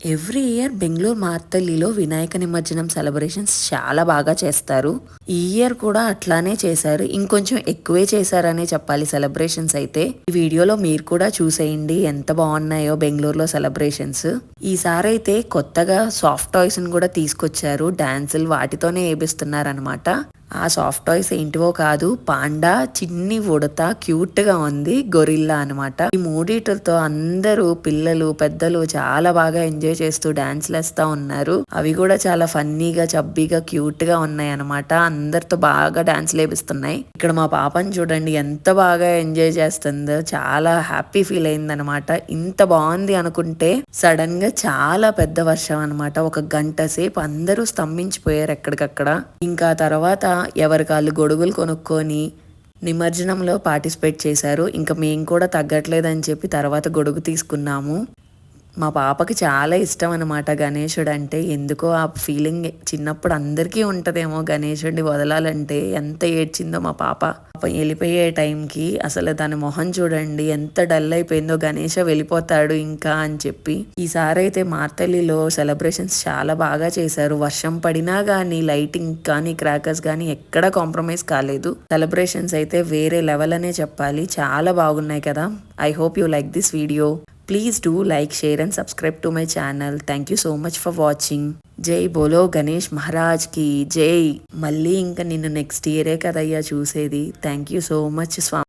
Every year Bengaluru మార్తల్లిలో వినాయక నిమజ్జనం celebrations చాలా బాగా చేస్తారు. ఈ ఇయర్ కూడా అట్లానే చేశారు. ఇంకొంచెం ఎక్కువే చేశారనే చెప్పాలి సెలబ్రేషన్స్ అయితే. ఈ వీడియోలో మీరు కూడా చూసేయండి. ఎంత బాగున్నాయో బెంగళూరులో సెలబ్రేషన్స్ ఈసారి అయితే కొత్తగా సాఫ్ట్ టాయ్స్ని కూడా తీసుకొచ్చారు. డాన్సులు వాటితోనే వేపిస్తున్నారనమాట ఆ సాఫ్ట్ టాయ్స్ ఏంటివో కాదు పాండా చిన్ని ఉడత క్యూట్గా ఉంది గొరిల్లా అన్నమాట. ఈ మూడిటితో అందరూ పిల్లలు పెద్దలు చాలా బాగా ఎంజాయ్ చేస్తూ డాన్స్ లేస్తా ఉన్నారు. అవి కూడా చాలా ఫన్నీగా చబ్బీగా క్యూట్గా ఉన్నాయి అనమాట అందరితో బాగా డాన్స్ లేపిస్తున్నాయి. ఇక్కడ మా పాపని చూడండి ఎంత బాగా ఎంజాయ్ చేస్తుందో చాలా హ్యాపీ ఫీల్ అయింది అనమాట ఇంత బాగుంది అనుకుంటే సడన్గా చాలా పెద్ద వర్షం అనమాట ఒక గంట సేపు అందరూ స్తంభించిపోయారు ఎక్కడికక్కడ. ఇంకా తర్వాత ఎవరి కాళ్ళు గొడుగులు కొనుక్కొని నిమజ్జనంలో పార్టిసిపేట్ చేశారు. ఇంకా మేము కూడా తగ్గట్లేదని చెప్పి తర్వాత గొడుగు తీసుకున్నాము. మా పాపకి చాలా ఇష్టం అనమాట గణేశుడు అంటే. ఎందుకో ఆ ఫీలింగ్ చిన్నప్పుడు అందరికీ ఉంటుందేమో గణేశుడిని వదలాలంటే ఎంత ఏడ్చిందో మా పాప. వెళ్ళిపోయే టైంకి అసలు తన మొహం చూడండి ఎంత డల్ అయిపోయిందో గణేష వెళ్ళిపోతాడు ఇంకా అని చెప్పి. ఈసారి అయితే మార్తల్లిలో సెలబ్రేషన్స్ చాలా బాగా చేశారు. వర్షం పడినా కానీ లైటింగ్ కానీ క్రాకర్స్ కానీ ఎక్కడ కాంప్రమైజ్ కాలేదు. సెలబ్రేషన్స్ అయితే వేరే లెవెల్ అనే చెప్పాలి. చాలా బాగున్నాయి కదా. I hope you like this video please do like share and subscribe to my channel thank you so much for watching జై బోలో గణేష్ మహారాజ్కి జై మళ్ళీ ఇంకా నిన్ను నెక్స్ట్ ఇయరే కదయ్యా చూసేది. Thank you so much Swamy